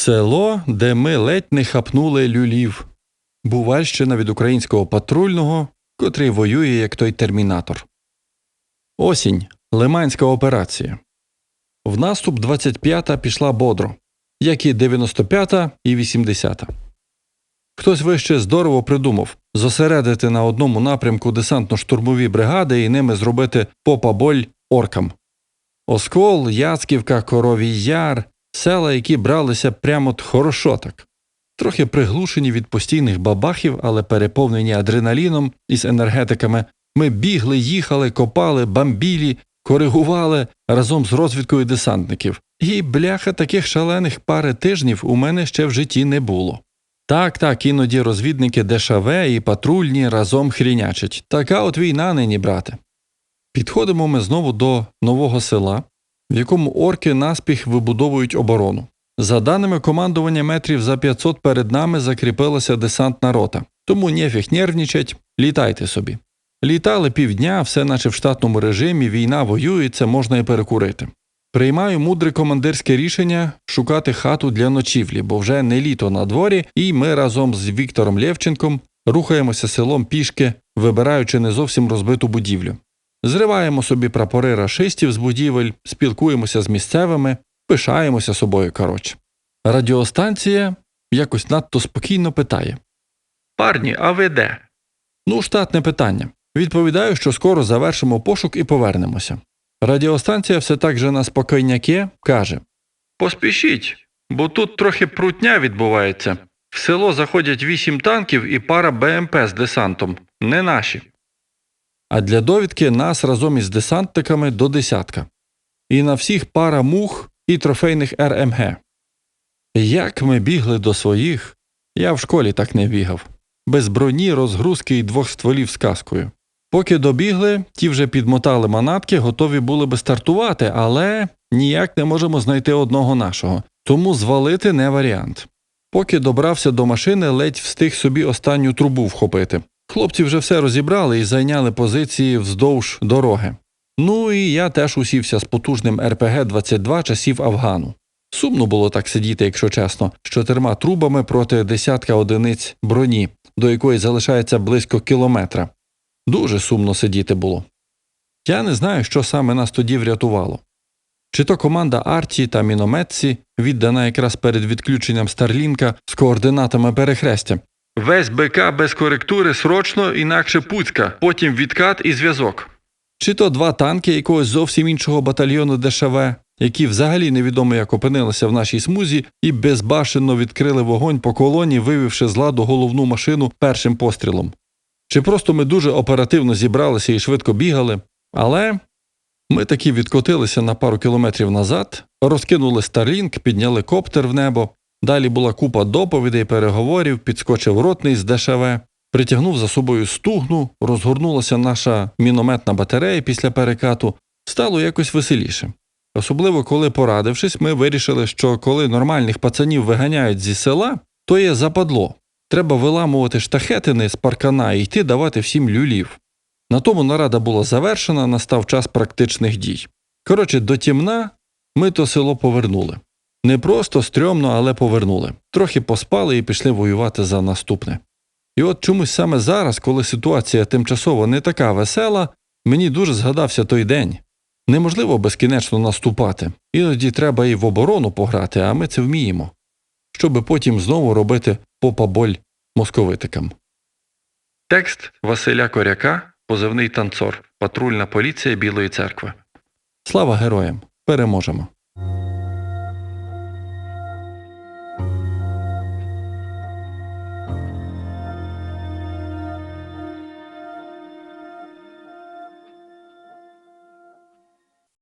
Село, де ми ледь не хапнули люлів. Бувальщина від українського патрульного, котрий воює як той термінатор. Осінь. Лиманська операція. В наступ 25-та пішла бодро, як і 95-та і 80-та. Хтось вище здорово придумав зосередити на одному напрямку десантно-штурмові бригади і ними зробити попа-боль оркам. Оскол, Яцківка, Коровій Яр села, які бралися прямо хорошо так. Трохи приглушені від постійних бабахів, але переповнені адреналіном із енергетиками, ми бігли, їхали, копали, бамбілі, коригували разом з розвідкою десантників. І бляха таких шалених пари тижнів у мене ще в житті не було. Так, так, іноді розвідники ДШВ і патрульні разом хрінячать. Така от війна нині, брате. Підходимо ми знову до нового села, в якому орки наспіх вибудовують оборону. За даними командування метрів за 500 перед нами закріпилася десантна рота, тому нефіг нервничать, літайте собі. Літали півдня, все наче в штатному режимі, війна воюється, можна і перекурити. Приймаю мудре командирське рішення шукати хату для ночівлі, бо вже не літо на дворі, і ми разом з Віктором Лєвченком рухаємося селом пішки, вибираючи не зовсім розбиту будівлю. Зриваємо собі прапори рашистів з будівель, спілкуємося з місцевими, пишаємося собою коротше. Радіостанція якось надто спокійно питає: Парні, а ви де? Ну, штатне питання. Відповідаю, що скоро завершимо пошук і повернемося. Радіостанція все так же на спокійняке каже: Поспішіть, бо тут трохи прутня відбувається. В село заходять вісім танків і пара БМП з десантом, не наші. А для довідки нас разом із десантниками до десятка. І на всіх пара мух і трофейних РМГ. Як ми бігли до своїх, я в школі так не бігав, без броні, розгрузки і двох стволів з каскою. Поки добігли, ті вже підмотали манатки, готові були би стартувати, але ніяк не можемо знайти одного нашого, тому звалити не варіант. Поки добрався до машини, ледь встиг собі останню трубу вхопити. Хлопці вже все розібрали і зайняли позиції вздовж дороги. Ну і я теж усівся з потужним РПГ-22 часів Афгану. Сумно було так сидіти, якщо чесно, з чотирма трубами проти десятка одиниць броні, до якої залишається близько кілометра. Дуже сумно сидіти було. Я не знаю, що саме нас тоді врятувало. Чи то команда Арті та мінометці, віддана якраз перед відключенням Старлінка з координатами перехрестя. Весь БК без коректури срочно, інакше пуцька, потім відкат і зв'язок. Чи то два танки якогось зовсім іншого батальйону ДШВ, які взагалі невідомо як опинилися в нашій смузі і безбашенно відкрили вогонь по колоні, вивівши з ладу головну машину першим пострілом. Чи просто ми дуже оперативно зібралися і швидко бігали, але ми таки відкотилися на пару кілометрів назад, розкинули Старлінк, підняли коптер в небо. Далі була купа доповідей, переговорів, підскочив ротний з ДШВ, притягнув за собою стугну, розгорнулася наша мінометна батарея після перекату, стало якось веселіше. Особливо, коли, порадившись, ми вирішили, що коли нормальних пацанів виганяють зі села, то є западло. Треба виламувати штахетини з паркана і йти давати всім люлів. На тому нарада була завершена, настав час практичних дій. Коротше, до тімна ми то село повернули. Не просто стрьомно, але повернули. Трохи поспали і пішли воювати за наступне. І от чомусь саме зараз, коли ситуація тимчасово не така весела, мені дуже згадався той день. Неможливо безкінечно наступати, іноді треба і в оборону пограти, а ми це вміємо, щоби потім знову робити попа-боль московитикам. Текст Василя Коряка, позивний танцор, патрульна поліція Білої церкви. Слава героям! Переможемо!